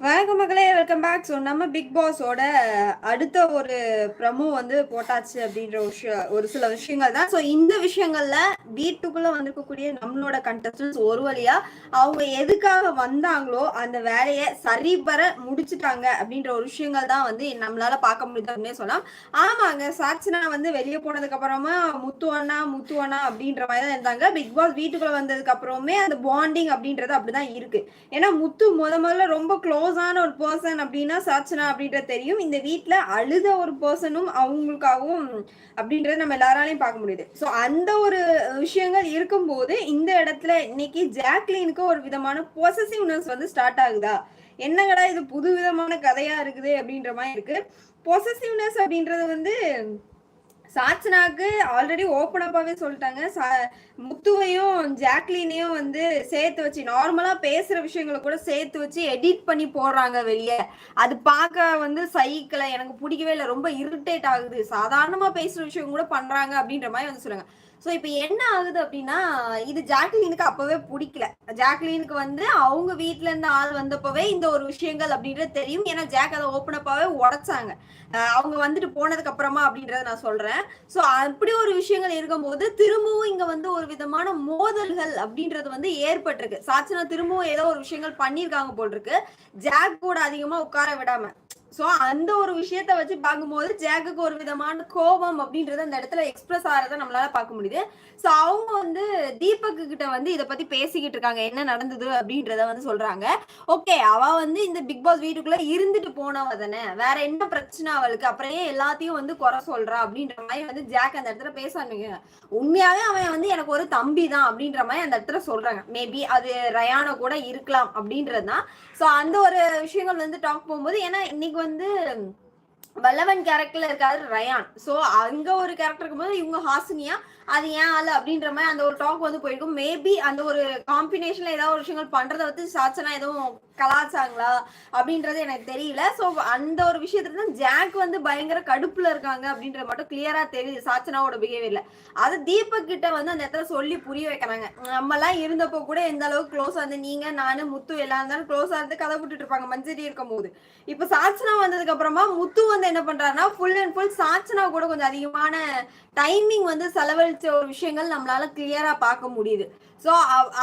வணக்கம் மக்களே fact back big பாஸோட அடுத்த ஒரு ப்ரமோ வந்து போட்டாச்சு அப்படின்ற ஒரு விஷயம் ஒரு சில விஷயங்கள் தான். ஸோ இந்த விஷயங்கள்ல வீட்டுக்குள்ள வந்திருக்கக்கூடிய நம்மளோட கண்டஸ்டன்ஸ் ஒரு வழியா அவங்க எதுக்காக வந்தாங்களோ அந்த வேலையை சரிபர முடிச்சுட்டாங்க அப்படின்ற ஒரு விஷயங்கள் தான் வந்து நம்மளால பார்க்க முடியுது அப்படின்னு சொல்லலாம். ஆமாங்க சாட்சினா வந்து வெளியே போனதுக்கு அப்புறமா முத்து அண்ணா முத்து அண்ணா அப்படின்ற மாதிரி தான் இருந்தாங்க. பிக் பாஸ் வீட்டுக்குள்ள வந்ததுக்கு அப்புறமே அந்த பாண்டிங் அப்படின்றது அப்படிதான் இருக்கு. ஏன்னா முத்து முத முதல்ல ரொம்ப க்ளோஸான ஒரு பர்சன் அப்படின்னு சாச்சனா அப்படின்றது தெரியும். இந்த வீட்டில் அழுத ஒரு பர்சனும் அவங்களுக்காகவும் அப்படின்றத நம்ம எல்லாராலையும் பார்க்க முடியுது. ஸோ அந்த ஒரு விஷயங்கள் இருக்கும்போது இந்த இடத்துல இன்னைக்கு ஜாக்லினுக்கு ஒரு விதமான பொசசிவ்னஸ் வந்து ஸ்டார்ட் ஆகுதா? என்னங்கடா இது புது விதமான கதையா இருக்குது அப்படின்ற மாதிரி இருக்கு. பொசசிவ்னஸ் அப்படின்றது வந்து சாச்சனாக்கு ஆல்ரெடி ஓப்பன் அப்பாவே சொல்லிட்டாங்க. முத்துவையும் ஜாக்லினையும் வந்து சேர்த்து வச்சு நார்மலா பேசுற விஷயங்களை கூட சேர்த்து வச்சு எடிட் பண்ணி போடுறாங்க வெளியே. அது பார்க்க வந்து சைக்கிள எனக்கு பிடிக்கவே இல்லை ரொம்ப இரிட்டேட் ஆகுது. சாதாரணமா பேசுற விஷயம் கூட பண்றாங்க அப்படின்ற மாதிரி வந்து சொல்லுங்க. ஸோ இப்போ என்ன ஆகுது அப்படின்னா இது ஜாக்லீனுக்கு அப்பவே பிடிக்கல. ஜாக்லீனுக்கு வந்து அவங்க வீட்டுல இருந்து ஆள் வந்தப்பவே இந்த ஒரு விஷயங்கள் அப்படின்றது தெரியும். ஏன்னா ஜாக் அதை ஓப்பன் அப்பாவே உடைச்சாங்க. அவங்க வந்துட்டு போனதுக்கு அப்புறமா அப்படின்றத நான் சொல்றேன். ஸோ அப்படி ஒரு விஷயங்கள் இருக்கும்போது திரும்பவும் இங்க வந்து ஒரு விதமான மோதல்கள் அப்படின்றது வந்து ஏற்பட்டிருக்கு. சாச்சனா திரும்பவும் ஏதோ ஒரு விஷயங்கள் பண்ணியிருக்காங்க போல் இருக்கு. ஜாக் கூட அதிகமா உட்கார விடாம. ஸோ அந்த ஒரு விஷயத்த வச்சு பார்க்கும்போது ஜேக்குக்கு ஒரு விதமான கோபம் அப்படின்றத அந்த இடத்துல எக்ஸ்பிரஸ் ஆகிறத நம்மளால பார்க்க முடியுது. ஸோ அவங்க வந்து தீபக்கு கிட்ட வந்து இதை பத்தி பேசிக்கிட்டு இருக்காங்க. என்ன நடந்தது அப்படின்றத வந்து சொல்றாங்க. ஓகே அவ வந்து இந்த பிக் பாஸ் வீட்டுக்குள்ள இருந்துட்டு போனவ தானே. வேற என்ன பிரச்சனை அவளுக்கு? அப்புறம் எல்லாத்தையும் வந்து குறை சொல்றா அப்படின்ற மாதிரி வந்து ஜாக் அந்த இடத்துல பேச உண்மையாவே அவன் வந்து எனக்கு ஒரு தம்பி தான் அப்படின்ற மாதிரி அந்த இடத்துல சொல்றாங்க. மேபி அது ரயானோ கூட இருக்கலாம் அப்படின்றது தான் ஸோ அந்த ஒரு விஷயங்கள் வந்து டாக் போகும்போது ஏன்னா இன்னைக்கு வந்து வல்லவன் கேரக்டர்ல இருக்காரு ரயான். சோ அங்க ஒரு கேரக்டர் இருக்கும்போது இவங்க ஹாசினியா அது ஏன் ஆளு அப்படின்ற மாதிரி அந்த ஒரு டாக் வந்து போயிருக்கும். மேபி அந்த ஒரு காம்பினேஷன்ல ஏதாவது ஒரு விஷயங்கள் பண்றதை வந்து சாச்சனா எதுவும் கலாச்சாங்களா அப்படின்றது எனக்கு தெரியல. ஸோ அந்த ஒரு விஷயத்துல தான் ஜாக் வந்து பயங்கர கடுப்புல இருக்காங்க அப்படின்றது மட்டும் கிளியரா தெரியுது. சாச்சனாவோட பிஹேவியர்ல அது தீபக் கிட்ட வந்து அந்த இடத்துல சொல்லி புரிய வைக்கிறாங்க. நம்ம எல்லாம் இருந்தப்போ கூட எந்த அளவுக்கு க்ளோஸ் ஆகுது நீங்க நானு முத்து எல்லாம் இருந்தாலும் க்ளோஸ் ஆகுது கதை விட்டுட்டு இருப்பாங்க மஞ்சரி இருக்கும் போது இப்ப சாச்சனா வந்ததுக்கு அப்புறமா முத்து வந்து என்ன பண்றாருன்னா ஃபுல் அண்ட் ஃபுல் சாச்சனா கூட கொஞ்சம் அதிகமான டைமிங் வந்து செலவழிச்ச ஒரு விஷயங்கள் நம்மளால கிளியரா பார்க்க முடியுது. ஸோ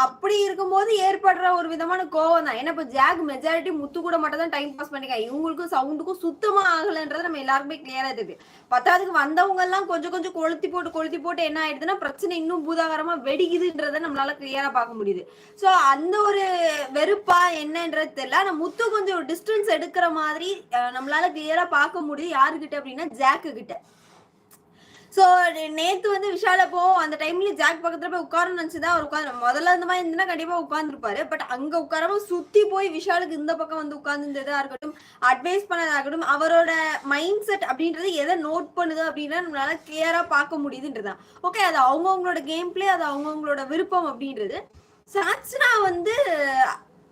அப்படி இருக்கும்போது ஏற்படுற ஒரு விதமான கோவம் தான். ஏன்னா இப்போ ஜாக் மெஜாரிட்டி முத்து கூட மட்டும் தான் டைம் பாஸ் பண்ணிக்காங்க இவங்களுக்கும் சவுண்டுக்கும் சுத்தமா ஆகலைன்றது நம்ம எல்லாருக்குமே கிளியரா தெரியுது. பத்தாவதுக்கு வந்தவங்க எல்லாம் கொஞ்சம் கொஞ்சம் கொளுத்தி போட்டு கொளுத்தி போட்டு என்ன ஆயிடுதுன்னா பிரச்சனை இன்னும் பூதாகரமா வெடிக்குதுன்றத நம்மளால கிளியரா பார்க்க முடியுது. ஸோ அந்த ஒரு வெறுப்பா என்னன்றது தெரியல. ஆனா முத்து கொஞ்சம் டிஸ்டன்ஸ் எடுக்கிற மாதிரி நம்மளால கிளியரா பார்க்க முடியுது. யாருக்கிட்ட அப்படின்னா ஜாக்கு கிட்ட. ஸோ நேத்து வந்து விஷால போவோம் அந்த டைம்ல ஜாக் பக்கத்துல போய் உட்காரணும் நினைச்சுதான் அவர் உட்காந்து முதல்ல இந்த மாதிரி இருந்துன்னா கண்டிப்பா உட்காந்துருப்பாரு பட் அங்க உட்காராம சுத்தி போய் விஷாலுக்கு இந்த பக்கம் வந்து உட்கார்ந்துருந்ததா இருக்கட்டும் அட்வைஸ் பண்ணதாகட்டும் இருக்கட்டும் அவரோட மைண்ட் செட் அப்படின்றது எதை நோட் பண்ணுது அப்படின்னா நம்மளால கிளியரா பார்க்க முடியுதுன்றதான் ஓகே அது அவங்கவுங்களோட கேம் பிளே அது அவங்கவுங்களோட விருப்பம் அப்படின்றது. சாட்சினா வந்து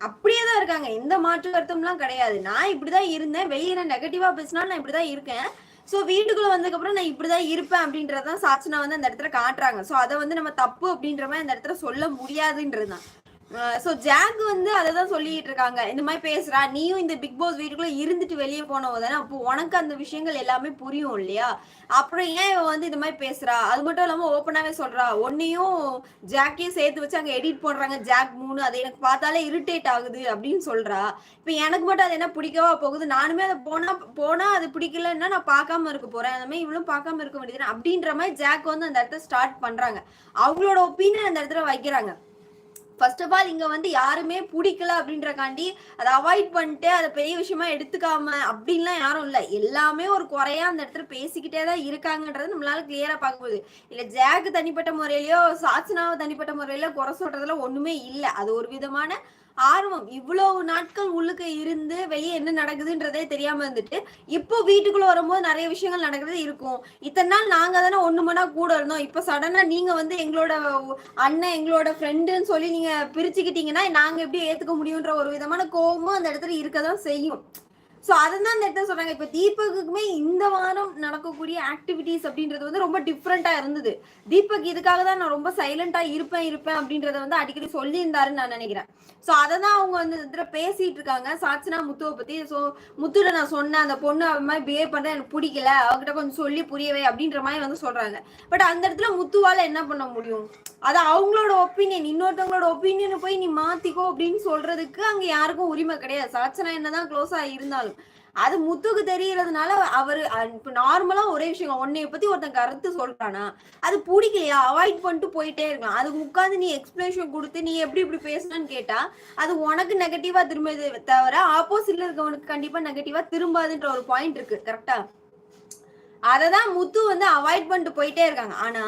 அப்படியே தான் இருக்காங்க. எந்த மாற்று கருத்தும்லாம் கிடையாது. நான் இப்படிதான் இருந்தேன். வெளியே நெகட்டிவா பேசினாலும் நான் இப்படிதான் இருக்கேன். ஸோ வீட்டுக்குள்ள வந்ததுக்கப்புறம் நான் இப்படிதான் இருப்பேன் அப்படின்றதான் சாச்சனா வந்து அந்த இடத்துல காட்டுறாங்க. ஸோ அதை வந்து நம்ம தப்பு அப்படின்ற மாதிரி அந்த இடத்துல சொல்ல முடியாதுன்றதுதான். ஸோ ஜாக் வந்து அதை தான் சொல்லிட்டு இருக்காங்க. இந்த மாதிரி பேசுறா. நீயும் இந்த பிக் பாஸ் வீட்டுக்குள்ள இருந்துட்டு வெளியே போனவ தானே அப்போ உனக்கு அந்த விஷயங்கள் எல்லாமே புரியும் இல்லையா? அப்புறம் ஏன் இவன் வந்து இந்த மாதிரி பேசுறா? அது மட்டும் இல்லாம ஓப்பனாவே சொல்றா. ஒன்னையும் ஜாக்கையும் சேர்த்து வச்சு அங்க எடிட் பண்றாங்க. ஜாக் மூணு அது எனக்கு பார்த்தாலே இரிட்டேட் ஆகுது அப்படின்னு சொல்றா. இப்ப எனக்கு மட்டும் அது என்ன பிடிக்கவா போகுது? நானுமே அதை போனா போனா அது பிடிக்கலன்னா நான் பார்க்காம இருக்க போறேன். அந்த மாதிரி இவளும் பார்க்காம இருக்க வேண்டியது அப்படின்ற மாதிரி ஜாக் வந்து அந்த இடத்த ஸ்டார்ட் பண்றாங்க. அவங்களோட ஒப்பீனியன் அந்த இடத்துல வைக்கிறாங்க. ஃபர்ஸ்ட் ஆஃப் ஆல் இங்க வந்து யாருமே பிடிக்கல அப்படின்றக்காண்டி அதை அவாய்ட் பண்ணிட்டு அதை பெரிய விஷயமா எடுத்துக்காம அப்படின்லாம் யாரும் இல்லை. எல்லாமே ஒரு குறையா அந்த இடத்துல பேசிக்கிட்டே தான் இருக்காங்கன்றது நம்மளால கிளியரா போகுது இல்ல ஜேக்கு தனிப்பட்ட முறையிலயோ சாட்சனாவை தனிப்பட்ட முறையில குறை சொல்றதுல ஒண்ணுமே இல்லை. அது ஒரு விதமான ஆர்வம். இவ்வளவு நாட்கள் உள்ளுக்கு இருந்து வெளியே என்ன நடக்குதுன்றதே தெரியாம இருந்துட்டு இப்போ வீட்டுக்குள்ள வரும்போது நிறைய விஷயங்கள் நடக்கிறது இருக்கும். இத்தனை நாள் நாங்க தானே ஒண்ணு மணா கூட இருந்தோம். இப்ப சடனா நீங்க வந்து எங்களோட அண்ணன் எங்களோட ஃப்ரெண்டுன்னு சொல்லி நீங்க பிரிச்சுக்கிட்டீங்கன்னா நாங்க எப்படி ஏத்துக்க முடியுன்ற ஒரு விதமான கோபமும் அந்த இடத்துல இருக்கதான் செய்யும். ஸோ அதுதான் அந்த இடத்துல சொல்றாங்க. இப்போ தீபக்குமே இந்த வாரம் நடக்கக்கூடிய ஆக்டிவிட்டீஸ் அப்படின்றது வந்து ரொம்ப டிஃப்ரெண்டா இருந்தது. தீபக் இதுக்காக தான் நான் ரொம்ப சைலண்டா இருப்பேன் இருப்பேன் அப்படின்றத வந்து அடிக்கடி சொல்லியிருந்தாருன்னு நான் நினைக்கிறேன். ஸோ அதை தான் அவங்க வந்து இதில் பேசிட்டு இருக்காங்க. சாட்சினா முத்துவை பத்தி ஸோ முத்துட நான் சொன்னேன் அந்த பொண்ணு அவன் மாதிரி பிஹேவ் பண்ண எனக்கு பிடிக்கல அவகிட்ட கொஞ்சம் சொல்லி புரியவே அப்படின்ற மாதிரி வந்து சொல்றாங்க. பட் அந்த இடத்துல முத்துவால என்ன பண்ண முடியும்? அது அவங்களோட ஒப்பீனியன் இன்னொருத்தவங்களோட ஒப்பீனியனை போய் நீ மாத்திக்கோ அப்படின்னு சொல்றதுக்கு அங்க யாருக்கும் உரிமை கிடையாது. சாட்சனா என்னதான் க்ளோஸா இருந்தாலும். அது முத்துக்கு தெரியறதுனால அவரு இப்ப நார்மலா ஒரே விஷயம் உன்னைய பத்தி ஒருத்தன் கருத்து சொல்றானா அது பிடிக்கலையா? அவாய்ட் பண்ணிட்டு போயிட்டே இருக்கலாம் அதுக்கு உட்காந்து நீ எக்ஸ்பிளேஷன் கொடுத்து நீ எப்படி இப்படி பேசணும்னு கேட்டா அது உனக்கு நெகட்டிவா திரும்ப தவிர ஆப்போசிட்ல இருக்கவனுக்கு கண்டிப்பா நெகட்டிவா திரும்பாதுன்ற ஒரு பாயிண்ட் இருக்கு. கரெக்டா அதை தான் முத்து வந்து அவாய்ட் பண்ணிட்டு போயிட்டே இருக்காங்க. ஆனா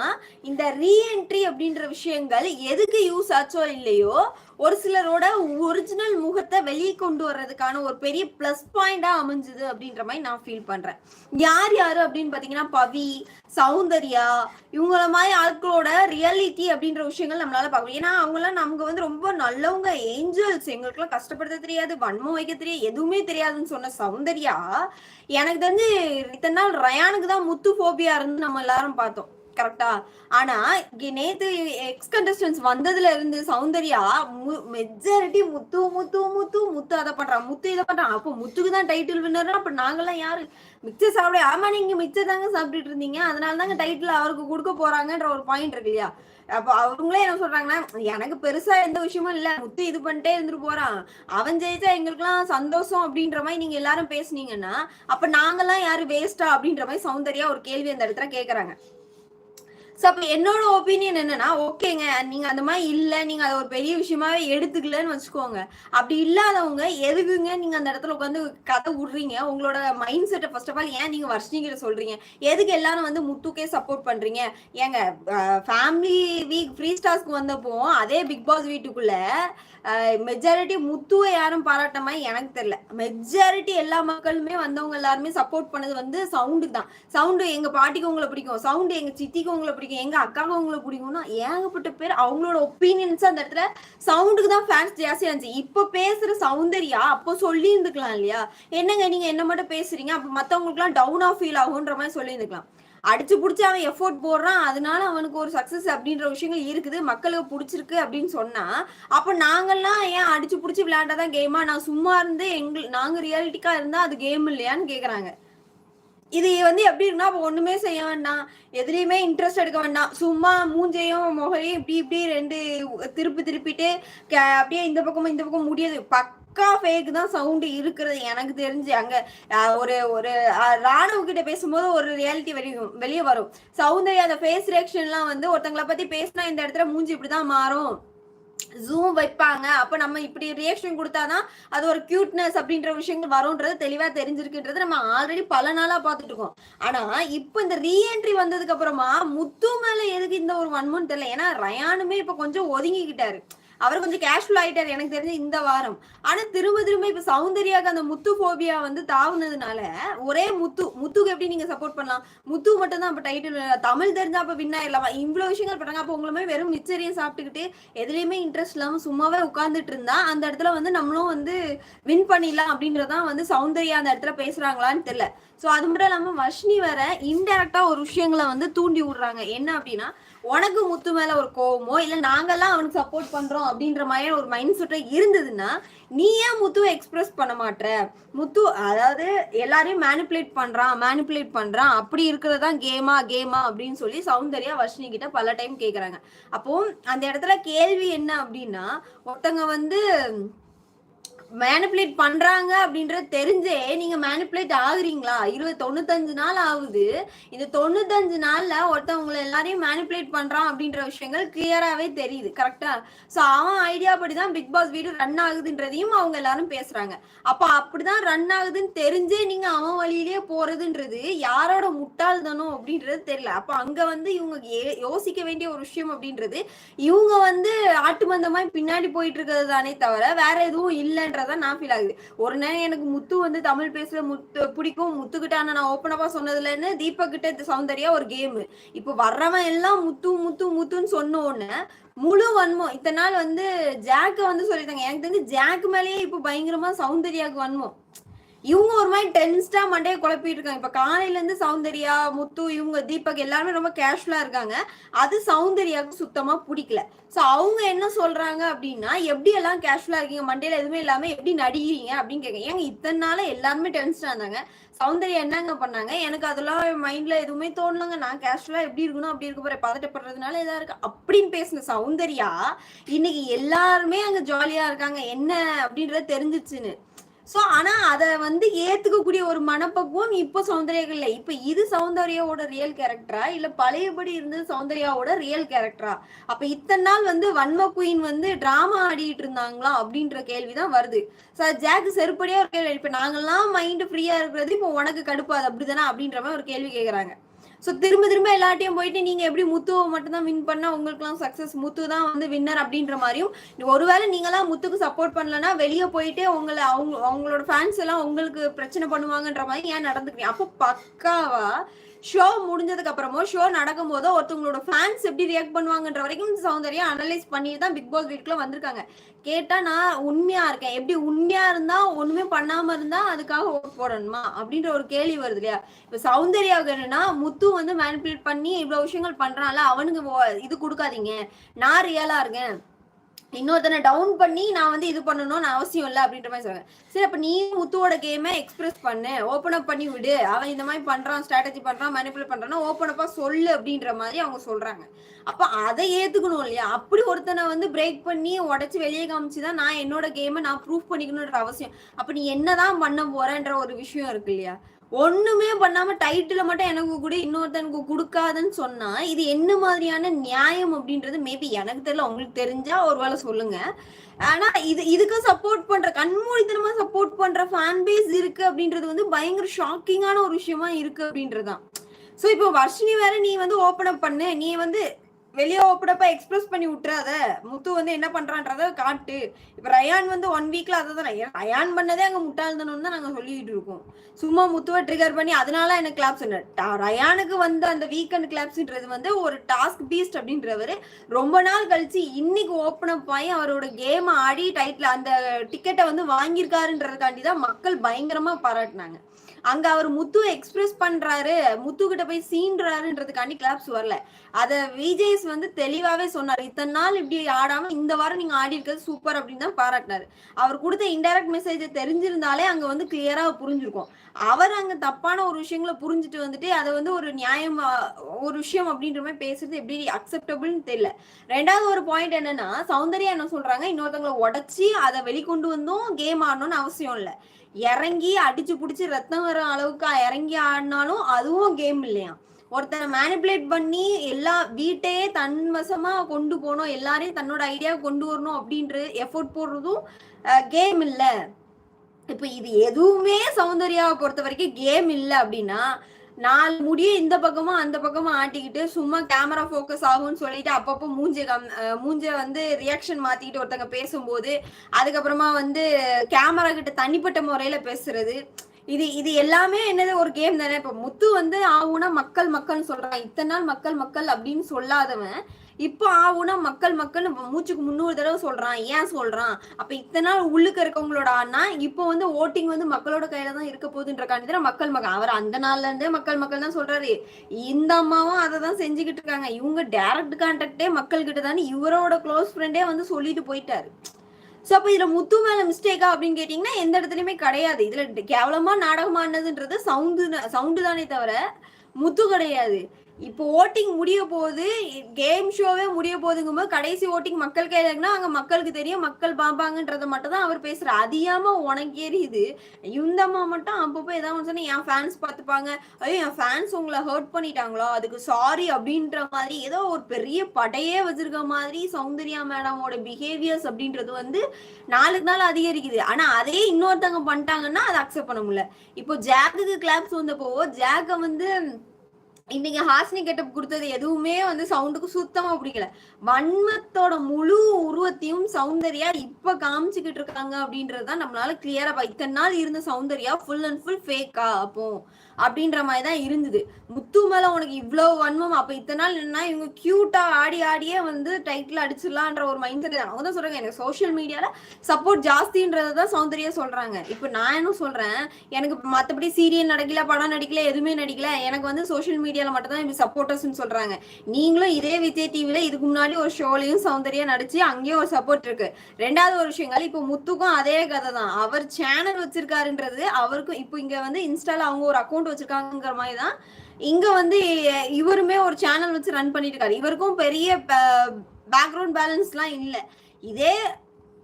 இந்த ரீஎன்ட்ரி அப்படின்ற விஷயங்கள் எதுக்கு யூஸ் ஆச்சோ இல்லையோ ஒரு சிலரோட ஒரிஜினல் முகத்தை வெளியே கொண்டு வர்றதுக்கான ஒரு பெரிய பிளஸ் பாயிண்டா அமைஞ்சுது அப்படின்ற மாதிரி நான் ஃபீல் பண்றேன். யார் யாரு அப்படின்னு பாத்தீங்கன்னா பவி சௌந்தர்யா இவங்கள மாதிரி ஆட்களோட ரியாலிட்டி அப்படின்ற விஷயங்கள் நம்மளால பார்க்கணும் ஏன்னா அவங்களாம் நமக்கு வந்து ரொம்ப நல்லவங்க ஏஞ்சல்ஸ் எங்களுக்குலாம் கஷ்டப்படுத்த தெரியாது வன்மம் வைக்க தெரியாது எதுவுமே தெரியாதுன்னு சொன்ன சௌந்தர்யா எனக்கு தெரிஞ்சு இத்தனை நாள் ரயானுக்கு தான் முத்து போபியா இருந்து நம்ம எல்லாரும் பார்த்தோம். கரெக்டா ஆனா நேத்து எக்ஸ் கண்டஸ்டன்ஸ் வந்ததுல இருந்து சௌந்தர்யா மெஜாரிட்டி முத்து முத்து முத்து முத்து அதை பண்றான் முத்து இதை பண்றான் அப்போ முத்துக்கு தான் டைட்டில் வின்னர் அப்ப நாங்கெல்லாம் யாரு? மிக்சர் சாப்பிட ஆமா நீங்க மிக்சர் தாங்க சாப்பிட்டுட்டு இருந்தீங்க. அதனால தாங்க டைட்டில் அவருக்கு கொடுக்க போறாங்கன்ற ஒரு பாயிண்ட் இருக்கு இல்லையா? அப்ப அவங்களே என்ன சொல்றாங்கன்னா எனக்கு பெருசா எந்த விஷயமும் இல்ல. முத்து இது பண்ணிட்டே இருந்துட்டு போறான் அவன் ஜெயிச்சா எங்களுக்குலாம் சந்தோஷம் அப்படின்ற மாதிரி நீங்க எல்லாரும் பேசுனீங்கன்னா அப்ப நாங்கெல்லாம் யாரு வேஸ்டா அப்படின்ற மாதிரி சௌந்தர்யா ஒரு கேள்வி அந்த இடத்துல கேக்குறாங்க. ஸோ அப்போ என்னோட ஒப்பீனியன் என்னன்னா ஓகேங்க நீங்க அந்த மாதிரி இல்லை நீங்க அதை ஒரு பெரிய விஷயமாவே எடுத்துக்கலன்னு வச்சுக்கோங்க. அப்படி இல்லாதவங்க எதுக்குங்க நீங்க அந்த இடத்துல உட்காந்து கதை விடுறீங்க? உங்களோட மைண்ட் செட்டை ஃபர்ஸ்ட் ஆஃப் ஆல் ஏன் நீங்க வர்ஷினிகிட்ட சொல்றீங்க? எதுக்கு எல்லாரும் வந்து முத்துக்கே சப்போர்ட் பண்றீங்க? ஏங்க ஃபேமிலி வீக் ஃப்ரீ ஸ்டார்ஸ்க்கு வந்தப்போ அதே பிக் பாஸ் வீட்டுக்குள்ள மெஜாரிட்டி முத்துவை யாரும் பாராட்ட மாதிரி எனக்கு தெரியல. மெஜாரிட்டி எல்லா மக்களுமே வந்தவங்க எல்லாருமே சப்போர்ட் பண்ணது வந்து சவுண்டு தான். சவுண்டு எங்க பாட்டிக்கு உங்களை பிடிக்கும். சவுண்டு எங்க சித்திக்கு உங்களை பிடிக்கும். எங்க அக்காவுக்கு உங்களை பிடிக்கும்னா ஏகப்பட்ட பேர் அவங்களோட ஒப்பீனியன்ஸ் அந்த இடத்துல சவுண்டுக்கு தான் ஃபேன்ஸ் ஜாஸ்தியா இருந்துச்சு. இப்போ பேசுற சௌந்தர்யா அப்போ சொல்லி இருந்துக்கலாம் இல்லையா? என்னங்க நீங்க என்ன மட்டும் பேசுறீங்க? அப்ப மத்தவங்களுக்குலாம் டவுனா ஃபீல் ஆகுன்ற மாதிரி சொல்லி இருந்துக்கலாம் அடிச்சு புடிச்சு அவன் எஃபோர்ட் போடுறான். அதனால அவனுக்கு ஒரு சக்சஸ் அப்படின்ற விஷயங்கள் இருக்குது. மக்களுக்கு பிடிச்சிருக்கு அப்படின்னு சொன்னா அப்ப நாங்கெல்லாம் ஏன் அடிச்சு புடிச்சு விளையாண்டாதான் கேமா நான் சும்மா இருந்து எங்க நாங்க ரியாலிட்டிக்கா இருந்தா அது கேம் இல்லையான்னு கேக்குறாங்க. இது வந்து எப்படி இருக்குன்னா அப்ப ஒண்ணுமே செய்ய வேண்டாம். எதுலயுமே இன்ட்ரெஸ்ட் எடுக்க வேண்டாம். சும்மா மூஞ்சையும் முகையும் இப்படி இப்படி ரெண்டு திருப்பி திருப்பிட்டு அப்படியே இந்த பக்கமும் இந்த பக்கம் முடியாது. பக்கா ஃபேக் தான் சவுண்டு இருக்கிறது. எனக்கு தெரிஞ்சு அங்க ஒரு ஒரு ராணுவ கிட்ட பேசும்போது ஒரு ரியாலிட்டி வெளியும் வெளியே வரும். சௌந்தர்யா அந்த ஃபேஸ் ரியாக்ஷன்லாம் வந்து ஒருத்தங்களை பத்தி பேசினா இந்த இடத்துல மூஞ்சி இப்படிதான் மாறும். ஜூம் வைப்பாங்க. அப்ப நம்ம இப்படி ரியாக்ஷன் கொடுத்தாதான் அது ஒரு கியூட்னஸ் அப்படின்ற விஷயங்கள் வரும்ன்றது தெளிவா தெரிஞ்சிருக்குன்றது நம்ம ஆல்ரெடி பல நாளா பார்த்துட்டு இருக்கோம் ஆனா இப்ப இந்த ரீஎன்ட்ரி வந்ததுக்கு அப்புறமா முத்து மேல எதுக்கு இந்த ஒரு வன்மம்னு தெரியல ஏன்னா ரயானுமே இப்ப கொஞ்சம் ஒதுங்கிக்கிட்டாரு. அவர் கொஞ்சம் கேஷுவல் ஆயிட்டார் எனக்கு தெரிஞ்சு இந்த வாரம். ஆனா திரும்ப திரும்ப இப்ப சௌந்தர்யாக்கு அந்த முத்து போபியா வந்து தாவுனதுனால ஒரே முத்து முத்துக்கு எப்படி நீங்க சப்போர்ட் பண்ணலாம்? முத்து மட்டும் தான் அப்ப டைட்டில் தமிழ் தெரிஞ்சா அப்ப வின் ஆயிடலாமா? இவ்வளவு விஷயங்கள் பண்றாங்க. அப்ப உங்களை மாதிரி வெறும் மிச்சரையும் சாப்பிட்டுக்கிட்டு எதுலயுமே இன்ட்ரெஸ்ட் இல்லாம சும்மாவே உட்கார்ந்துட்டு இருந்தா அந்த இடத்துல வந்து நம்மளும் வந்து வின் பண்ணிடலாம் அப்படின்றதான் வந்து சௌந்தர்யா அந்த இடத்துல பேசுறாங்களான்னு தெரியல. சோ அது மட்டும் இல்லாம வர்ஷினி வேற இன்டெரக்டா ஒரு விஷயங்களை வந்து தூண்டி விடுறாங்க. என்ன அப்படின்னா உனக்கு முத்து மேல ஒரு கோவமோ இல்ல நாங்கெல்லாம் அவனுக்கு சப்போர்ட் பண்றோம் அப்படின்ற மாதிரி ஒரு மைண்ட் செட்டை இருந்ததுன்னா நீ ஏன் முத்துவை எக்ஸ்பிரஸ் பண்ண மாட்ட முத்து அதாவது எல்லாரையும் மேனிப்புலேட் பண்றான் மேனிப்புலேட் பண்றான். அப்படி இருக்கிறதா கேமா கேமா அப்படின்னு சொல்லி சௌந்தர்யா வர்ஷினி கிட்ட பல டைம் கேக்குறாங்க. அப்போ அந்த இடத்துல கேள்வி என்ன அப்படின்னா ஒருத்தங்க வந்து மேனிப்புலேட் பண்றாங்க அப்படின்றது தெரிஞ்சே நீங்க மேனிப்புலேட் ஆகுறீங்களா? இருபது தொண்ணூத்தஞ்சு நாள் ஆகுது. இந்த தொண்ணூத்தஞ்சு நாள்ல ஒருத்தவங்களை எல்லாரையும் மேனிப்புலேட் பண்றான் அப்படின்ற விஷயங்கள் கிளியராவே தெரியுது கரெக்டா சோ அவன் ஐடியா படிதான் பிக் பாஸ் வீடு ரன் ஆகுதுன்றதையும் அவங்க எல்லாரும் பேசுறாங்க. அப்ப அப்படிதான் ரன் ஆகுதுன்னு தெரிஞ்சே நீங்க அவன் வழியிலேயே போறதுன்றது யாரோட முட்டாள்தனம் அப்படின்றது தெரியல. அப்ப அங்க வந்து இவங்க ஏ- யோசிக்க வேண்டிய ஒரு விஷயம் அப்படின்றது இவங்க வந்து ஆட்டு மந்தமாய் பின்னாடி போயிட்டு இருக்கிறது தானே தவிர வேற எதுவும் இல்லைன்றத நான் ஃபீல் ஆகுது. ஒரு நேரம் எனக்கு முத்து வந்து தமிழ் பேசுற முத்து பிடிக்கும். முத்துக்கிட்ட ஆனா நான் ஓப்பனப்பா சொன்னதுலன்னு தீபக் கிட்ட சௌந்தர்யா ஒரு கேமு இப்போ வர்றவன் எல்லாம் முத்து முத்து முத்துன்னு சொன்ன உடனே முழு வன்மம். இத்தனை நாள் வந்து ஜாக்க வந்து சொல்லிட்டாங்க. எனக்கு தெரிஞ்சு ஜாக் மேலேயே இப்போ பயங்கரமா சௌந்தர்யாவுக்கு வன்மம். இவங்க ஒரு மாதிரி டென்ஸ்டா மண்டையை குழப்பிட்டு இருக்காங்க. இப்ப காலையில இருந்து சௌந்தர்யா முத்து இவங்க தீபக் எல்லாருமே ரொம்ப கேஷுவலா இருக்காங்க. அது சௌந்தர்யாவுக்கு சுத்தமா பிடிக்கல. சோ அவங்க என்ன சொல்றாங்க அப்படின்னா எப்படி எல்லாம் கேஷுவலா இருக்கீங்க? மண்டையில எதுவுமே இல்லாம எப்படி நடிக்கிறீங்க? அப்படின்னு கேட்க ஏங்க இத்தனை நாள எல்லாருமே டென்ஸ்டா இருந்தாங்க. சௌந்தர்யா என்னங்க பண்ணாங்க? எனக்கு அதெல்லாம் மைண்ட்ல எதுவுமே தோணலங்க. நான் கேஷுவலா எப்படி இருக்கணும் அப்படி இருக்க போற பதட்டப்படுறதுனால இதா இருக்கு. அப்படின்னு பேசின சௌந்தர்யா இன்னைக்கு எல்லாருமே அங்க ஜாலியா இருக்காங்க. என்ன அப்படின்றது தெரிஞ்சிச்சுன்னு. சோ ஆனா அத வந்து ஏத்துக்கக்கூடிய ஒரு மனப்பக்குவம் இப்ப சௌந்தர்யாக்கு இல்ல இப்ப இது சௌந்தர்யாவோட ரியல் கேரக்டரா இல்ல பழையபடி இருந்தது சௌந்தர்யாவோட ரியல் கேரக்டரா அப்ப இத்தனை நாள் வந்து வன்ம குயின் வந்து டிராமா ஆடிட்டு இருந்தாங்களா? அப்படின்ற கேள்விதான் வருது. சார் ஜாக் செருப்படியா ஒரு கேள்வி. இப்ப நாங்கெல்லாம் மைண்ட் ஃப்ரீயா இருக்கிறது இப்போ உனக்கு கடுப்பாது அப்படிதானே? அப்படின்ற மாதிரி ஒரு கேள்வி கேக்குறாங்க. சோ திரும்ப திரும்ப எல்லாட்டையும் போயிட்டு நீங்க எப்படி முத்துவை மட்டும் தான் வின் பண்ணா உங்களுக்குலாம் சக்சஸ் முத்து தான் வந்து வின்னர் அப்படின்ற மாதிரியும் ஒருவேளை நீங்களாம் முத்துக்கு சப்போர்ட் பண்ணலன்னா வெளியே போயிட்டே உங்களை அவங்க அவங்களோட ஃபேன்ஸ் எல்லாம் உங்களுக்கு பிரச்சனை பண்ணுவாங்கன்ற மாதிரி ஏன் நடந்துக்கிறீங்க? அப்போ பக்காவா ஷோ முடிஞ்சதுக்கு அப்புறமோ ஷோ நடக்கும் போதோ ஒருத்தவங்களோட ஃபேன்ஸ் எப்படி ரியாக்ட் பண்ணுவாங்கன்ற வரைக்கும் சௌந்தர்யா அனலைஸ் பண்ணி தான் பிக் பாஸ் வீட்டுக்குள்ள வந்திருக்காங்க. கேட்டா நான் உண்மையா இருக்கேன். எப்படி உண்மையா இருந்தா ஒண்ணுமே பண்ணாம இருந்தா அதுக்காக ஓட் போடணுமா? அப்படின்ற ஒரு கேள்வி வருது இல்லையா? இப்ப சௌந்தர்யாவுக்கு என்னன்னா முத்து வந்து மேனிபுலேட் பண்ணி இவ்வளவு விஷயங்கள் பண்றான்ல அவனுக்கு இது கொடுக்காதீங்க. நான் ரியலா இருக்கேன். இன்னொருத்தனை டவுன் பண்ணி நான் வந்து இது பண்ணணும்னு அவசியம் இல்லை அப்படின்ற மாதிரி சொல்றாங்க சரி அப்ப நீ முத்துவோட கேமை எக்ஸ்பிரஸ் பண்ணு. ஓப்பன் அப் பண்ணி விடு. அவன் இந்த மாதிரி பண்றான் ஸ்ட்ராட்டஜி பண்றான் மேனிபுலேட் பண்றான்னா ஓப்பன் அப்பா சொல்லு அப்படின்ற மாதிரி அவங்க சொல்றாங்க. அப்ப அதை ஏத்துக்கணும் இல்லையா? அப்படி ஒருத்தனை வந்து பிரேக் பண்ணி உடச்சு வெளியே காமிச்சுதான் நான் என்னோட கேமை நான் ப்ரூஃப் பண்ணிக்கணுன்ற அவசியம். அப்ப நீ என்னதான் பண்ண போறன்ற ஒரு விஷயம் இருக்கு இல்லையா? ஒண்ணுமே பண்ணாம டைட்டில மட்டும் எனக்கு கூட இன்னொருத்தனுக்கு கொடுக்காதுன்னு சொன்னா இது என்ன மாதிரியான நியாயம் அப்படின்றது மேபி எனக்கு தெரியல உங்களுக்கு தெரிஞ்சா ஒரு வேலை சொல்லுங்க. ஆனா இது இதுக்கு சப்போர்ட் பண்ற கண்மூடித்தனமா சப்போர்ட் பண்ற ஃபேன் பேஸ் இருக்கு அப்படின்றது வந்து பயங்கர ஷாக்கிங்கான ஒரு விஷயமா இருக்கு அப்படின்றதுதான். சோ இப்போ வர்ஷினி வேற நீ வந்து ஓபன் அப் பண்ணு நீ வந்து வெளியே ஓப்பன் எக்ஸ்பிரஸ் பண்ணி விட்டுறாத. முத்து வந்து என்ன பண்றான்றத காட்டு. இப்ப ரயான் வந்து ஒன் வீக்ல அதை தான் ரயான் பண்ணதே அங்க முட்டாள்தனம் தான் நாங்க சொல்லிட்டு இருக்கோம். சும்மா முத்துவை ட்ரிகர் பண்ணி அதனால எனக்கு கிளாப்ஸ் ரயானுக்கு வந்து அந்த வீக்கெண்ட் கிளாப்ஸ்ன்றது வந்து ஒரு டாஸ்க் பீஸ்ட் அப்படின்றவர் ரொம்ப நாள் கழிச்சு இன்னைக்கு ஓப்பன் அப் ஆகி அவரோட கேம் ஆடி டைட்டில் அந்த டிக்கெட்டை வந்து வாங்கியிருக்காருன்றதுக்காண்டி தான் மக்கள் பயங்கரமா பாராட்டினாங்க. அங்க அவர் முத்து எக்ஸ்பிரஸ் பண்றாரு. முத்து கிட்ட போய் சீன்றாருன்றதுக்காண்டி கிளாப்ஸ் வரல. அத வந்து தெளிவாவே சொன்னார். இத்தனை நாள் இப்படி ஆடாம இந்த வாரம் நீங்க ஆடி இருக்கிறது சூப்பர் அப்படின்னு தான் பாராட்டினாரு. அவர் கொடுத்த இன்டைரக்ட் மெசேஜ் தெரிஞ்சிருந்தாலே அங்க வந்து கிளியரா புரிஞ்சிருக்கும். அவர் அங்க தப்பான ஒரு விஷயங்களை புரிஞ்சுட்டு வந்துட்டு அதை வந்து ஒரு நியாயம் ஒரு விஷயம் அப்படின்ற மாதிரி பேசுறது எப்படி அக்செப்டபிள்னு தெரியல. ரெண்டாவது ஒரு பாயிண்ட் என்னன்னா சௌந்தர்யா என்ன சொல்றாங்க? இன்னொருத்தவங்களை உடச்சி அதை வெளிக்கொண்டு வந்தும் கேம் ஆடணும்னு அவசியம் இல்லை. இறங்கி அடிச்சு பிடிச்சி ரத்தம் வர அளவுக்கு இறங்கி ஆடினாலும் அதுவும் கேம் இல்லையா ஒருத்தனை மேனிப்புலேட் பண்ணி எல்லா வீட்டையே தன் வசமா கொண்டு போகணும் எல்லாரையும் தன்னோட ஐடியா கொண்டு வரணும் அப்படின்ற எஃபோர்ட் போடுறதும் கேம் இல்ல. இப்ப இது எதுவுமே சௌந்தர்யாவை பொறுத்த வரைக்கும் கேம் இல்ல அப்படின்னா நாலு முடிய இந்த பக்கமும் அந்த பக்கமும் ஆட்டிக்கிட்டு சும்மா கேமரா ஃபோக்கஸ் ஆகும்னு சொல்லிட்டு அப்பப்போ மூஞ்ச கம் மூஞ்ச வந்து ரியாக்ஷன் மாத்திக்கிட்டு ஒருத்தங்க பேசும்போது அதுக்கப்புறமா வந்து கேமரா கிட்ட தனிப்பட்ட முறையில பேசுறது இது இது எல்லாமே என்னது ஒரு கேம் தானே? இப்ப முத்து வந்து ஆவுனா மக்கள் மக்கள்னு சொல்றான். இத்தனை நாள் மக்கள் மக்கள் அப்படின்னு சொல்லாதவன். இப்போ ஆவுனா மக்கள் மக்கள் மூச்சுக்கு முன்னூறு தடவை சொல்றான். ஏன் சொல்றான்? அப்ப இத்தனை நாள் உள்ளுக்கு இருக்கவங்களோட ஆனா இப்போ வந்து ஓட்டிங் வந்து மக்களோட கையில தான் இருக்க போகுதுன்ற காண்டி மக்கள் மக்கள். அவர் அந்த நாள்ல இருந்தே மக்கள் மக்கள் தான் சொல்றாரு. இந்த அம்மாவும் அதை தான் செஞ்சுக்கிட்டு இருக்காங்க. இவங்க டைரக்ட் கான்டாக்டே மக்கள் கிட்ட தானே இவரோட க்ளோஸ் ஃப்ரெண்டே வந்து சொல்லிட்டு போயிட்டாரு. சோ அப்ப இதுல முத்து மேல மிஸ்டேக்கா அப்படின்னு கேட்டீங்கன்னா எந்த இடத்துலயுமே கிடையாது. இதுல கேவலமா நாடகமானதுன்றது சவுண்டு சவுண்டு தானே தவிர முத்து கிடையாது. இப்போ ஓட்டிங் முடிய போகுது கேம் ஷோவே முடிய போகுதுங்கும்போது கடைசி ஓட்டிங் மக்கள் கையில இருக்குன்னா அங்க மக்களுக்கு தெரியும் மக்கள் பாப்பாங்கன்றத மட்டும் தான் அவர் பேசுற. அதிகமா உனக்கு எரியுது? இந்த அம்மா மட்டும் அப்பப்போ ஏதாவது ஒன்று சொன்னா என் ஃபேன்ஸ் பார்த்துப்பாங்க ஐயோ என் ஃபேன்ஸ் உங்களை ஹர்ட் பண்ணிட்டாங்களோ? அதுக்கு சாரி அப்படின்ற மாதிரி ஏதோ ஒரு பெரிய படையே வச்சிருக்க மாதிரி சௌந்தர்யா மேடமோட பிஹேவியர்ஸ் அப்படின்றது வந்து நாளுக்கு நாள் அதிகரிக்குது. ஆனா அதே இன்னொருத்தவங்க பண்ணிட்டாங்கன்னா அதை அக்செப்ட் பண்ண முடியல. இப்போ ஜாக்குக்கு கிளாப்ஸ் வந்தப்போ ஜாக்க வந்து இன்னைக்கு ஹாஸ்னி கெட்டப் கொடுத்தது எதுவுமே வந்து சவுண்டுக்கு சுத்தமா பிடிக்கல வன்மத்தோட முழு உருவத்தையும் சௌந்தர்யா இப்ப காமிச்சுக்கிட்டு இருக்காங்க அப்படின்றதுதான் நம்மளால கிளியரா இத்தனை நாள் இருந்த சௌந்தர்யா ஃபுல் அண்ட் ஃபுல் ஃபேக்கா அப்போ. அப்படின்ற மாதிரி தான் இருந்தது. முத்து மேல உனக்கு இவ்வளவு வன்மம் அப்ப இத்தனை நாள் என்ன இவங்க கியூட்டா ஆடி ஆடியே வந்து டைட்டில் அடிச்சிடலான்ற ஒரு மைண்ட் செட் அவங்க தான் சொல்றாங்க எனக்கு சோஷியல் மீடியால சப்போர்ட் ஜாஸ்தின்றதை தான் சௌந்தர்யா சொல்றாங்க. இப்ப நான் என்ன சொல்றேன் எனக்கு மத்தபடி சீரியல் நடக்கல படம் நடிக்கல எதுவுமே நடிக்கல எனக்கு வந்து சோஷியல் மீடியால மட்டும் தான் இப்படி சப்போர்ட்டர்ஸ்னு சொல்றாங்க. நீங்களும் இதே விஜய் டிவில இதுக்கு முன்னாடி ஒரு ஷோலையும் சௌந்தர்யா நடிச்சு அங்கேயும் ஒரு சப்போர்ட் இருக்கு. ரெண்டாவது ஒரு விஷயங்கள் இப்போ முத்துக்கும் அதே கதை தான் அவர் சேனல் வச்சிருக்காருன்றது அவருக்கும் இப்போ இங்க வந்து இன்ஸ்டால அவங்க ஒரு அக்கௌண்ட் வச்சிருக்காங்கிற மாதிரி தான் இங்க வந்து இவருமே ஒரு சேனல் வச்சு ரன் பண்ணிட்டு இருக்காரு இவருக்கும் பெரிய பேக்ரவுண்ட் பேலன்ஸ்லாம் இல்ல. இதே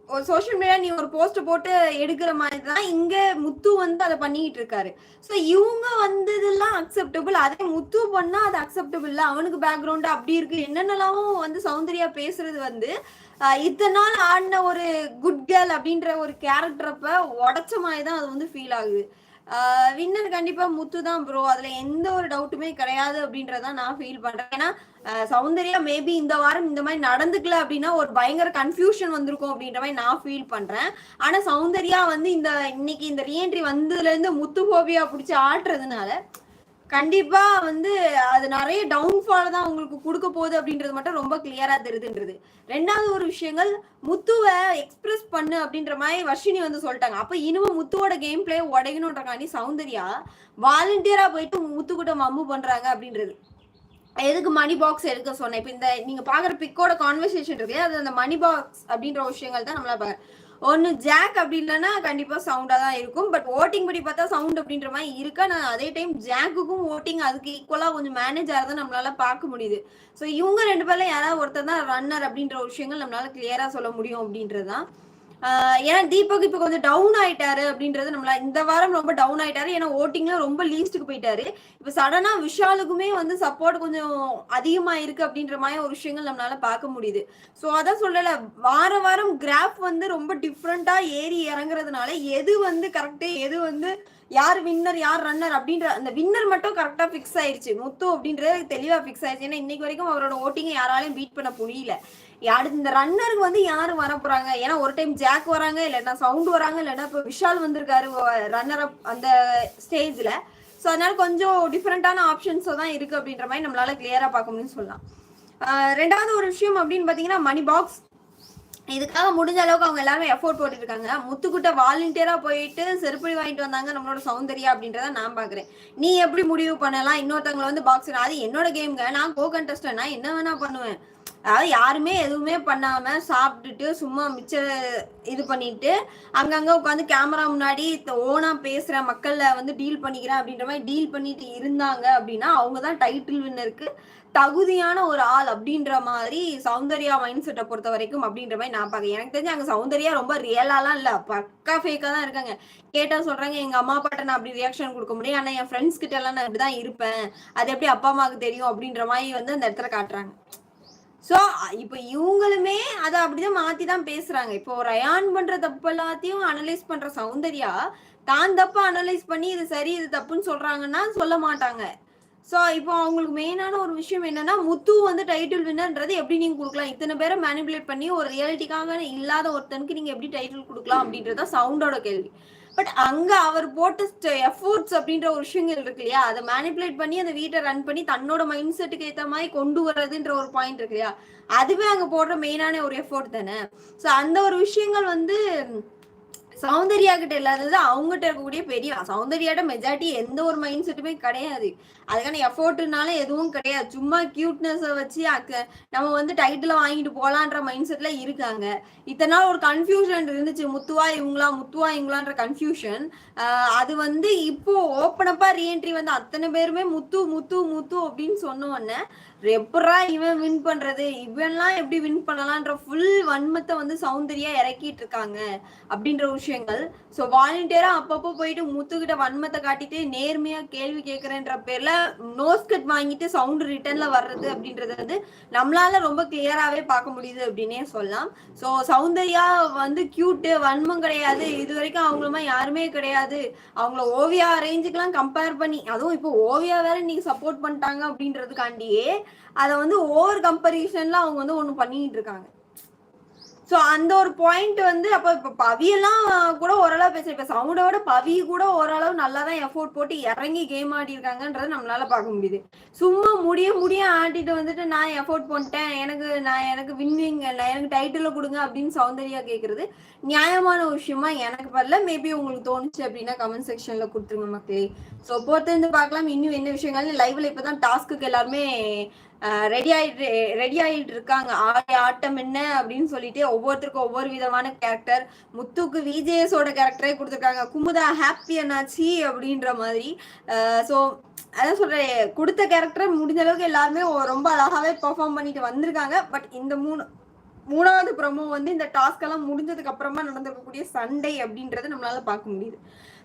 ஒரு சோஷியல் மீடியா நீ ஒரு போஸ்ட் போட்டு எடுக்கிற மாதிரி தான் இங்க முத்து வந்து அதை பண்ணிட்டு இருக்காரு ஸோ இவங்க வந்ததெல்லாம் அக்செப்டபிள் அதே முத்து பண்ணா அது அக்செப்டபிள் இல்லை. அவனுக்கு பேக்ரவுண்ட் அப்படி இருக்கு. என்னென்னலாம் வந்து சௌந்தர்யா பேசுறது வந்து இத்தனை நாள் ஆடின ஒரு குட் கேர்ள் அப்படின்ற ஒரு கேரக்டரப்ப உடச்ச மாதிரி தான் அது வந்து ஃபீல் ஆகுது. வின்னர் கண்டிப்பா முத்து தான் ப்ரோ அதுல எந்த ஒரு டவுட்டுமே கிடையாது அப்படின்றத நான் ஃபீல் பண்றேன். ஏன்னா சௌந்தர்யா மேபி இந்த வாரம் இந்த மாதிரி நடந்துக்கல அப்படின்னா ஒரு பயங்கர கன்ஃபியூஷன் வந்திருக்கும் அப்படின்ற மாதிரி நான் ஃபீல் பண்றேன். ஆனா சௌந்தர்யா வந்து இந்த இன்னைக்கு இந்த ரீஎன்ட்ரி வந்ததுல இருந்து முத்து ஹோபியா பிடிச்சி ஆட்டுறதுனால கண்டிப்பா வந்து அது நிறைய டவுன்ஃபால் தான் உங்களுக்கு கொடுக்க போகுது அப்படின்றது மட்டும் ரொம்ப கிளியரா தெரியுதுன்றது ரெண்டாவது ஒரு விஷயங்கள் முத்துவை எக்ஸ்பிரஸ் பண்ணு அப்படின்ற மாதிரி வர்ஷினி வந்து சொல்லிட்டாங்க. அப்ப இனிமே முத்துவோட கேம் பிளே உடையணுன்றக்காண்டி சௌந்தர்யா வாலண்டியரா போயிட்டு முத்துக்கிட்ட மம்மு பண்றாங்க அப்படின்றது. எதுக்கு மணி பாக்ஸ் எடுக்க சொன்னேன். இப்போ இந்த நீங்க பாக்குற பிக்கோட கான்வர்சேஷன் இருக்கு அது அந்த மணி பாக்ஸ் அப்படின்ற விஷயங்கள் தான் நம்மளால பாக்க ஒன்னு ஜாக் அப்படி இல்லைன்னா கண்டிப்பா சவுண்டா தான் இருக்கும். பட் ஓட்டிங் படி பார்த்தா சவுண்ட் அப்படின்ற மாதிரி இருக்கா? நான் அதே டைம் ஜாக்குக்கும் ஓட்டிங் அதுக்கு ஈக்குவலா கொஞ்சம் மேனேஜ் ஆகிறத நம்மளால பார்க்க முடியுது. ஸோ இவங்க ரெண்டு பேர்ல யாராவது ஒருத்தர் தான் ரன்னர் அப்படின்ற விஷயங்கள் நம்மளால கிளியரா சொல்ல முடியும் அப்படின்றதான் ஏன்னா தீபக் இப்ப கொஞ்சம் டவுன் ஆயிட்டாரு அப்படின்றது நம்மள இந்த வாரம் ரொம்ப டவுன் ஆயிட்டாரு. ஏன்னா ஓட்டிங்ல ரொம்ப லீஸ்ட்டுக்கு போயிட்டாரு. இப்ப சடனா விஷாலுக்குமே வந்து சப்போர்ட் கொஞ்சம் அதிகமா இருக்கு அப்படின்ற மாதிரி ஒரு விஷயங்கள் நம்மளால பார்க்க முடியுது. சோ அதான் சொல்லல. வார வாரம் கிராஃப் வந்து ரொம்ப டிஃப்ரெண்டா ஏறி இறங்குறதுனால எது வந்து கரெக்ட் எது வந்து யார் வின்னர் யார் ரன்னர் அப்படின்ற அந்த வின்னர் மட்டும் கரெக்டாக ஃபிக்ஸ் ஆயிடுச்சு முத்து அப்படின்றது தெளிவாக ஃபிக்ஸ் ஆயிடுச்சு ஏன்னா இன்னைக்கு வரைக்கும் அவரோட ஓட்டிங்கை யாராலையும் பீட் பண்ண முடியல. யாரு இந்த ரன்னருக்கு வந்து யாரு வர போறாங்க? ஏன்னா ஒரு டைம் ஜாக் வராங்க இல்லைன்னா சவுண்ட் வராங்க இல்லைன்னா இப்போ விஷால் வந்திருக்காரு ரன்னர் அப் அந்த ஸ்டேஜில் ஸோ அதனால கொஞ்சம் டிஃப்ரெண்டான ஆப்ஷன்ஸோ தான் இருக்கு அப்படின்ற மாதிரி நம்மளால கிளியரா பார்க்க முடியும்னு சொல்லலாம். ரெண்டாவது ஒரு விஷயம் அப்படின்னு பாத்தீங்கன்னா மணி பாக்ஸ் இதுக்காக முடிஞ்ச அளவுக்கு அவங்க எல்லாருமே எஃபோர்ட் போட்டுட்டு இருக்காங்க முத்துக்கிட்ட வாலண்டியரா போயிட்டு செருப்படி வாங்கிட்டு வந்தாங்க நம்மளோட சௌந்தர்யா அப்படின்றத நான் பாக்குறேன். நீ எப்படி முடிவு பண்ணலாம்? இன்னொருத்தவங்களை வந்து பாக்ஸ் அது என்னோட கேம்ங்க நான் கோ கண்டஸ்ட் நான் என்ன வேணா பண்ணுவேன்? அதாவது யாருமே எதுவுமே பண்ணாம சாப்பிட்டுட்டு சும்மா மிச்ச இது பண்ணிட்டு அங்கங்க உட்காந்து கேமரா முன்னாடி ஓனா பேசுற மக்கள்ல வந்து டீல் பண்ணிக்கிறேன் அப்படின்ற மாதிரி டீல் பண்ணிட்டு இருந்தாங்க அப்படின்னா அவங்க தான் டைட்டில் வின்னருக்கு தகுதியான ஒரு ஆள் அப்படின்ற மாதிரி சௌந்தர்யா மைண்ட் செட்டை பொறுத்த வரைக்கும் அப்படின்ற மாதிரி நான் பார்க்க எனக்கு தெரிஞ்சு அங்க சௌந்தர்யா ரொம்ப ரியலாலாம் இல்ல. பக்கா ஃபேக்கா தான் இருக்காங்க. கேட்டா சொல்றாங்க எங்க அம்மா அப்பாட்ட நான் அப்படி ரியாக்ஷன் கொடுக்க முடியும். ஆனா என் ஃப்ரெண்ட்ஸ் கிட்ட எல்லாம் நான் இப்படிதான் இருப்பேன். அது எப்படி அப்பா அம்மாவுக்கு தெரியும்? அப்படின்ற மாதிரி வந்து அந்த இடத்துல காட்டுறாங்க. சோ இப்போ இவங்களுமே அதை அப்படிதான் மாத்தி தான் பேசுறாங்க. இப்போ ரயான் பண்ற தப்பு எல்லாத்தையும் அனலைஸ் பண்ற சௌந்தர்யா தான் தப்பா அனலைஸ் பண்ணி இது சரி இது தப்புன்னு சொல்றாங்கன்னா சொல்ல மாட்டாங்க. சோ இப்போ அவங்களுக்கு மெயினான ஒரு விஷயம் என்னன்னா முத்து வந்து டைட்டில் வின்னர்ன்றது எப்படி நீங்க கொடுக்கலாம்? இத்தனை பேரை மேனிபுலேட் பண்ணி ஒரு ரியாலிட்டிக்காக இல்லாத ஒருத்தனுக்கு நீங்க எப்படி டைட்டில் கொடுக்கலாம் அப்படின்றத சவுண்டோட கேள்வி. பட் அங்க அவர் போட்ட எஃபோர்ட்ஸ் அப்படின்ற ஒரு விஷயங்கள் இருக்கு இல்லையா? அதை மேனிபுலேட் பண்ணி அந்த வீட்டை ரன் பண்ணி தன்னோட மைண்ட் செட்டுக்கு ஏத்த மாதிரி கொண்டு வர்றதுன்ற ஒரு பாயிண்ட் இருக்கு இல்லையா? அதுவே அங்க போடுற மெயினான ஒரு எஃபோர்ட் தானே? சோ அந்த ஒரு விஷயங்கள் வந்து சௌந்தர்யா கிட்ட இல்லாதது அவங்ககிட்ட இருக்கக்கூடிய பெரிய சௌந்தர்யாட்ட மெஜாரிட்டி எந்த ஒரு மைண்ட் செட்டுமே கிடையாது. அதுக்கான எஃபோர்ட்னால எதுவும் கிடையாது. சும்மா கியூட்னஸை வச்சு அக்க நம்ம வந்து டைட்டில் வாங்கிட்டு போகலான்ற மைண்ட் செட்ல இருக்காங்க. இத்தனை நாள் ஒரு கன்ஃபியூஷன் இருந்துச்சு. முத்துவா இவங்களா முத்துவா இவங்களான்ற கன்ஃபியூஷன் அது வந்து இப்போ ஓப்பனப்பா ரீஎன்ட்ரி வந்து அத்தனை பேருமே முத்து முத்து முத்து அப்படின்னு சொன்ன உடனே எப்படா இவன் வின் பண்றது? இவன்லாம் எப்படி வின் பண்ணலான்ற ஃபுல் வன்மத்தை வந்து சௌந்தர்யா இறக்கிட்டு இருக்காங்க. அப்படின்ற விஷயங்கள். ஸோ வாலண்டியரா அப்பப்போ போயிட்டு முத்துக்கிட்ட வன்மத்தை காட்டிட்டு நேர்மையா கேள்வி கேட்கறேன்ற பேர்ல நோஸ் கட் வாங்கிட்டு சவுண்ட் ரிட்டர்ன்ல வர்றது அப்படின்றது வந்து நம்மளால ரொம்ப கிளியராகவே பார்க்க முடியுது அப்படின்னே சொல்லலாம். ஸோ சௌந்தர்யா வந்து கியூட்டு வன்மம் கிடையாது. இது வரைக்கும் அவங்களுமா யாருமே கிடையாது. அவங்கள ஓவியா ரேஞ்சுக்கெல்லாம் கம்பேர் பண்ணி அதுவும் இப்போ ஓவியா வேற நீங்க சப்போர்ட் பண்ணிட்டாங்க அப்படின்றதுக்காண்டியே அதை வந்து ஓவர் கம்பரிசன்ல அவங்க வந்து ஒன்று பண்ணிட்டு இருக்காங்க. ஸோ அந்த ஒரு பாயிண்ட் வந்து அப்போ இப்போ பவியெல்லாம் கூட ஓரளவு பேசுறேன் இப்போ சவுண்டோட பவி கூட ஓரளவு நல்லா தான் எஃபோர்ட் போட்டு இறங்கி கேம் ஆடி இருக்காங்கன்றத நம்மளால பார்க்க முடியுது. சும்மா முடிய முடிய ஆடிட்டு வந்துட்டு நான் எஃபோர்ட் பண்ணிட்டேன் எனக்கு நான் எனக்கு வின்னிங் எனக்கு டைட்டில் கொடுங்க அப்படின்னு சௌந்தர்யா கேட்கறது நியாயமான விஷயமா எனக்கு வரல. மேபி உங்களுக்கு தோணுச்சு அப்படின்னா கமெண்ட் செக்ஷன்ல கொடுத்துருங்க மக்களே. ஸோ பொறுத்திருந்து பார்க்கலாம். இன்னும் என்ன விஷயங்கள்னு லைவ்ல இப்போதான் டாஸ்க்கு எல்லாருமே ரெடி ஆயிட்டு ரெடி ஆயிட்டு இருக்காங்க. ஆடி ஆட்டம் என்ன அப்படின்னு சொல்லிட்டு ஒவ்வொருத்தருக்கும் ஒவ்வொரு விதமான கேரக்டர் முத்துக்கு விஜேஎஸோட கேரக்டரே கொடுத்துருக்காங்க. குமுதா ஹாப்பி என்னாச்சு அப்படின்ற மாதிரி. ஸோ அதான் சொல்றேன். கொடுத்த கேரக்டர் முடிஞ்ச அளவுக்கு எல்லாருமே ரொம்ப அழகாவே பெர்ஃபார்ம் பண்ணிட்டு வந்திருக்காங்க. பட் இந்த மூணு மூணாவது ப்ரமோ வந்து இந்த டாஸ்க் எல்லாம் முடிஞ்சதுக்கு அப்புறமா நடந்திருக்கக்கூடிய சண்டை அப்படின்றத நம்மளால பார்க்க முடியுது.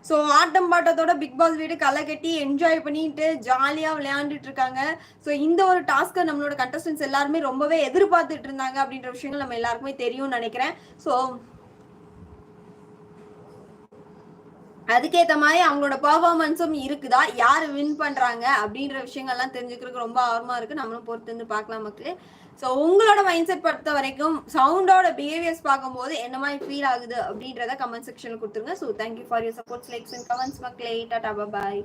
ஸோ ஆட்டம் பாட்டத்தோட பிக் பாஸ் வீடு களை கட்டி என்ஜாய் பண்ணிட்டு ஜாலியாக விளையாண்டுட்டு இருக்காங்க. ஸோ இந்த ஒரு டாஸ்க்கை நம்மளோட கண்டஸ்டன்ஸ் எல்லாருமே ரொம்பவே எதிர்பார்த்துட்டு இருந்தாங்க அப்படின்ற விஷயங்கள் நம்ம எல்லாருக்குமே தெரியும்னு நினைக்கிறேன். ஸோ அதுக்கேற்ற மாதிரி அவங்களோட பர்ஃபார்மன்ஸும் இருக்குதா? யார் வின் பண்றாங்க? அப்படின்ற விஷயங்கள்லாம் தெரிஞ்சுக்கிறதுக்கு ரொம்ப ஆர்வமாக இருக்கு. நம்மளும் பொறுத்து வந்து பார்க்கலாம் மக்களே. ஸோ உங்களோட மைண்ட் செட் பொறுத்த வரைக்கும் சவுண்டோட பிஹேவியர்ஸ் பார்க்கும்போது என்ன மாதிரி ஃபீல் ஆகுது அப்படின்றத கமெண்ட் செக்ஷனில் கொடுத்துருங்க. So thank you for your supports likes and comments மக்களே. Tata bye